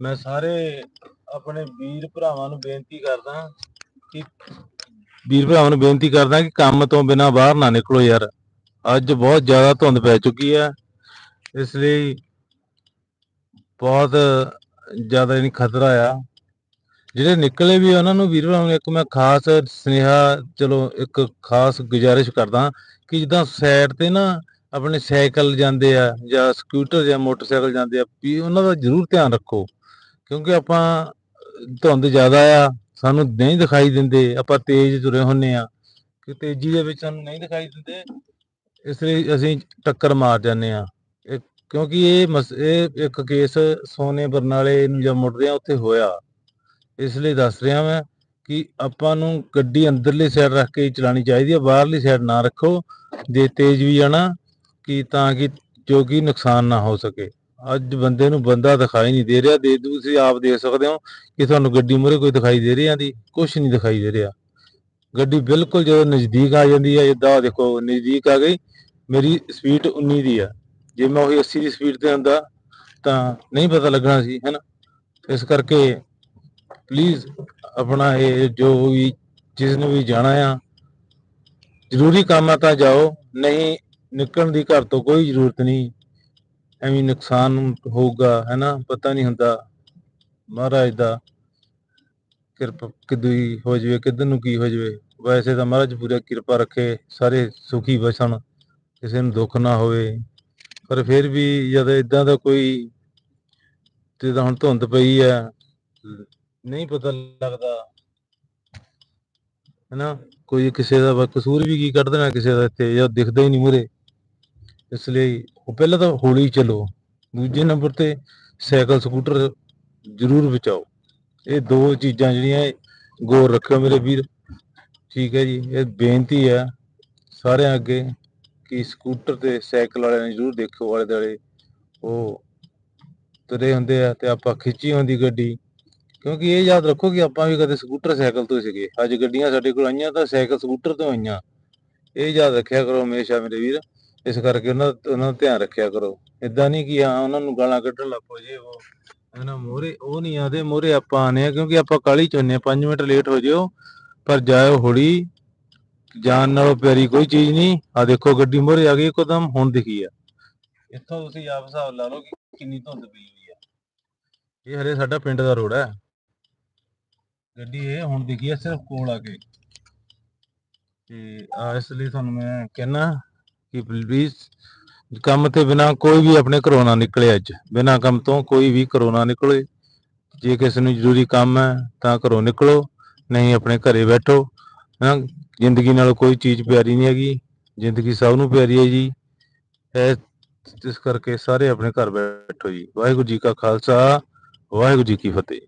ਮੈਂ ਸਾਰੇ ਆਪਣੇ ਵੀਰ ਭਰਾਵਾਂ ਨੂੰ ਬੇਨਤੀ ਕਰਦਾ ਕਿ ਵੀਰ ਭਰਾਵਾਂ ਨੂੰ ਬੇਨਤੀ ਕਰਦਾ ਕਿ ਕੰਮ ਤੋਂ ਬਿਨਾ ਬਾਹਰ ਨਾ ਨਿਕਲੋ ਯਾਰ। ਅੱਜ ਬਹੁਤ ਜ਼ਿਆਦਾ ਧੁੰਦ ਪੈ ਚੁੱਕੀ ਹੈ। ਇਸ ਲਈ ਬਹੁਤ ਜ਼ਿਆਦਾ ਨਹੀਂ ਖਤਰਾ ਆ। ਜਿਹੜੇ ਨਿਕਲੇ ਵੀ ਉਹਨਾਂ ਨੂੰ ਵੀਰ ਭਰਾਵਾਂ ਨੂੰ ਇੱਕ ਮੈਂ ਖਾਸ ਸੁਨੇਹਾ, ਚਲੋ ਇੱਕ ਖਾਸ ਗੁਜ਼ਾਰਿਸ਼ ਕਰਦਾ ਕਿ ਜਿੱਦਾਂ ਸਾਈਡ ਤੇ ਨਾ ਆਪਣੇ ਸਾਈਕਲ ਜਾਂਦੇ ਆ ਜਾਂ ਸਕੂਟਰ ਜਾਂ ਮੋਟਰਸਾਈਕਲ ਜਾਂਦੇ ਆ, ਵੀ ਉਹਨਾਂ ਦਾ ਜ਼ਰੂਰ ਧਿਆਨ ਰੱਖੋ। ਕਿਉਂਕਿ ਆਪਾਂ, ਧੁੰਦ ਜ਼ਿਆਦਾ ਆ, ਸਾਨੂੰ ਨਹੀਂ ਦਿਖਾਈ ਦਿੰਦੇ, ਆਪਾਂ ਤੇਜ਼ ਤੁਰੇ ਹੁੰਨੇ ਆ। ਕਿ ਤੇਜ਼ੀ ਦੇ ਵਿੱਚ ਸਾਨੂੰ ਨਹੀਂ ਦਿਖਾਈ ਦਿੰਦੇ, ਇਸ ਲਈ ਅਸੀਂ ਟੱਕਰ ਮਾਰ ਜਾਂਦੇ ਆ। ਕਿਉਂਕਿ ਇਹ ਇਹ ਇੱਕ ਕੇਸ ਸੋਨੇ ਬਰਨਾਲੇ ਨੂੰ ਜਦ ਮੁੜਦੇ ਆ ਉੱਥੇ ਹੋਇਆ। ਇਸ ਲਈ ਦੱਸ ਰਿਹਾ ਮੈਂ ਕਿ ਆਪਾਂ ਨੂੰ ਗੱਡੀ ਅੰਦਰਲੀ ਸਾਈਡ ਰੱਖ ਕੇ ਹੀ ਚਲਾਉਣੀ ਚਾਹੀਦੀ ਹੈ ਬਾਹਰਲੀ ਸਾਈਡ ਨਾ ਰੱਖੋ। ਜੇ ਤੇਜ਼ ਵੀ ਜਾਣਾ, ਕਿ ਤਾਂ ਕਿ ਜੋ ਕਿ ਨੁਕਸਾਨ ਨਾ ਹੋ ਸਕੇ। ਅੱਜ ਬੰਦੇ ਨੂੰ ਬੰਦਾ ਦਿਖਾਈ ਨਹੀਂ ਦੇ ਰਿਹਾ, ਦੇ ਤੁਸੀਂ ਆਪ ਦੇਖ ਸਕਦੇ ਹੋ ਕਿ ਤੁਹਾਨੂੰ ਗੱਡੀ ਮੂਹਰੇ ਕੋਈ ਦਿਖਾਈ ਦੇ ਰਿਹਾ ਦੀ ਕੁਝ ਨਹੀਂ ਦਿਖਾਈ ਦੇ ਰਿਹਾ। ਗੱਡੀ ਬਿਲਕੁਲ ਜਦੋਂ ਨਜ਼ਦੀਕ ਆ ਜਾਂਦੀ ਹੈ, ਜਿੱਦਾਂ ਦੇਖੋ, ਨਜ਼ਦੀਕ ਆ ਗਈ, ਮੇਰੀ ਸਪੀਡ 19 ਦੀ ਆ। ਜੇ ਮੈਂ ਉਹੀ 80 ਦੀ ਸਪੀਡ ਤੇ ਹੁੰਦਾ ਤਾਂ ਨਹੀਂ ਪਤਾ ਲੱਗਣਾ ਸੀ ਹੈਨਾ ਇਸ ਕਰਕੇ ਪਲੀਜ਼ ਆਪਣਾ ਇਹ ਜੋ ਵੀ ਜਿਸ ਨੂੰ ਵੀ ਜਾਣਾ ਆ, ਜ਼ਰੂਰੀ ਕੰਮ ਆ ਤਾਂ ਜਾਓ, ਨਹੀਂ ਨਿਕਲਣ ਦੀ ਘਰ ਤੋਂ ਕੋਈ ਜ਼ਰੂਰਤ ਨਹੀਂ। ਐਵੇਂ ਨੁਕਸਾਨ ਹੋਊਗਾ, ਹੈਨਾ? ਪਤਾ ਨਹੀਂ ਹੁੰਦਾ। ਮਹਾਰਾਜ ਦਾ ਕਿਰਪਾ ਕਿਦੋਂ ਹੀ ਹੋ ਜਾਵੇ ਕਿੱਧਰ ਨੂੰ ਕੀ ਹੋ ਜਾਵੇ। ਵੈਸੇ ਤਾਂ ਮਹਾਰਾਜ ਪੂਰਾ ਕਿਰਪਾ ਰੱਖੇ, ਸਾਰੇ ਸੁਖੀ ਵਸਣ ਕਿਸੇ ਨੂੰ ਦੁੱਖ ਨਾ ਹੋਵੇ। ਪਰ ਫਿਰ ਵੀ ਜਦ ਇਦਾਂ ਦਾ ਕੋਈ ਤੇ ਹੁਣ ਧੁੰਦ ਪਈ ਆ ਨਹੀਂ ਪਤਾ ਲੱਗਦਾ। ਹੈਨਾ? ਕੋਈ ਕਿਸੇ ਦਾ ਕਸੂਰ ਵੀ ਕੀ ਕੱਢ ਦੇਣਾ ਕਿਸੇ ਦਾ ਇੱਥੇ, ਜਾਂ ਦਿਖਦਾ ਹੀ ਨਹੀਂ ਮੂਰੇ ਇਸ ਲਈ ਉਹ ਪਹਿਲਾਂ ਤਾਂ ਹੌਲੀ ਚਲੋ, ਦੂਜੇ ਨੰਬਰ ਤੇ ਸਾਈਕਲ, ਸਕੂਟਰ ਜ਼ਰੂਰ ਬਚਾਓ। ਇਹ ਦੋ ਚੀਜ਼ਾਂ ਜਿਹੜੀਆਂ ਗੌਰ ਰੱਖਿਓ ਮੇਰੇ ਵੀਰ। ਠੀਕ ਹੈ ਜੀ, ਇਹ ਬੇਨਤੀ ਹੈ ਸਾਰਿਆਂ ਅੱਗੇ ਕਿ ਸਕੂਟਰ ਤੇ ਸਾਈਕਲ ਵਾਲਿਆਂ ਨੂੰ ਜ਼ਰੂਰ ਦੇਖੋ ਵਾਲੇ ਦੁਆਲੇ। ਉਹ ਤੁਰੇ ਹੁੰਦੇ ਆ ਤੇ ਆਪਾਂ ਖਿੱਚੀ ਹੁੰਦੀ ਗੱਡੀ। ਕਿਉਂਕਿ ਇਹ ਯਾਦ ਰੱਖੋ ਕਿ ਆਪਾਂ ਵੀ ਕਦੇ ਸਕੂਟਰ ਸਾਈਕਲ ਤੋਂ ਹੀ ਸੀਗੇ। ਅੱਜ ਗੱਡੀਆਂ ਸਾਡੇ ਕੋਲ ਆਈਆਂ ਤਾਂ ਸਾਈਕਲ ਸਕੂਟਰ ਤੋਂ ਆਈਆਂ। ਇਹ ਯਾਦ ਰੱਖਿਆ ਕਰੋ ਹਮੇਸ਼ਾ ਮੇਰੇ ਵੀਰ। ਇਸ ਕਰਕੇ ਉਹਨਾਂ ਉਹਨਾਂ ਦਾ ਧਿਆਨ ਰੱਖਿਆ ਕਰੋ। ਇਦਾਂ ਨਹੀਂ ਕਿ ਹਾਂ, ਉਹਨਾਂ ਨੂੰ ਗਾਲਾਂ ਕੱਢਣ ਲੱਗ ਜੇ, ਉਹ ਇਹਨਾਂ ਮੋਰੇ ਉਹ ਨਹੀਂ ਆਦੇ ਮੋਰੇ ਆਪਾਂ ਆਨੇ ਆ ਕਿਉਂਕਿ ਆਪਾਂ ਕਾਲੀ ਚ 5 ਮਿੰਟ ਲੇਟ ਹੋ ਜਿਓ, ਪਰ ਜਾਇਓ ਹੌਲੀ ਜਾਨ ਨਾਲੋਂ ਪਿਆਰੀ ਕੋਈ ਚੀਜ਼ ਨਹੀਂ। ਆ ਦੇਖੋ, ਗੱਡੀ ਮੋਰੇ ਆ ਗਈ, ਇੱਕਦਮ ਹੁਣ ਦਿਖੀ ਆ। ਇੱਥੋਂ ਤੁਸੀਂ ਆਪ ਹਿਸਾਬ ਲਾ ਲਓ ਕਿ ਕਿੰਨੀ ਧੁੰਦ ਪਈ ਹੋਈ ਆ। ਇਹ ਹਲੇ ਸਾਡਾ ਪਿੰਡ ਦਾ ਰੋਡ ਹੈ। ਗੱਡੀ ਇਹ ਹੁਣ ਦਿਖੀ ਆ ਸਿਰਫ ਕੋਲ ਆ ਕੇ। ਤੇ ਆ ਇਸ ਲਈ ਤੁਹਾਨੂੰ ਮੈਂ ਕਹਿਣਾ ਕਿ ਪਲੀਜ਼ ਕੰਮ ਤੇ ਬਿਨਾ ਕੋਈ ਵੀ ਆਪਣੇ ਘਰੋਂ ਨਾ ਨਿਕਲੇ ਅੱਜ। ਬਿਨਾ ਕੰਮ ਤੋਂ ਕੋਈ ਵੀ ਘਰੋਂ ਨਾ ਨਿਕਲੇ। ਜੇ ਕਿਸੇ ਨੂੰ ਜ਼ਰੂਰੀ ਕੰਮ ਹੈ ਤਾਂ ਘਰੋਂ ਨਿਕਲੋ, ਨਹੀਂ ਆਪਣੇ ਘਰੇ ਬੈਠੋ। ਹਾਂ, ਜ਼ਿੰਦਗੀ ਨਾਲ ਕੋਈ ਚੀਜ਼ ਪਿਆਰੀ ਨਹੀਂ ਹੈਗੀ। ਜ਼ਿੰਦਗੀ ਸਭ ਨੂੰ ਪਿਆਰੀ ਹੈ ਜੀ। ਇਸ ਕਰਕੇ ਸਾਰੇ ਆਪਣੇ ਘਰ ਬੈਠੋ ਜੀ। ਵਾਹਿਗੁਰੂ ਜੀ ਕਾ ਖਾਲਸਾ, ਵਾਹਿਗੁਰੂ ਜੀ ਕੀ ਫਤਿਹ।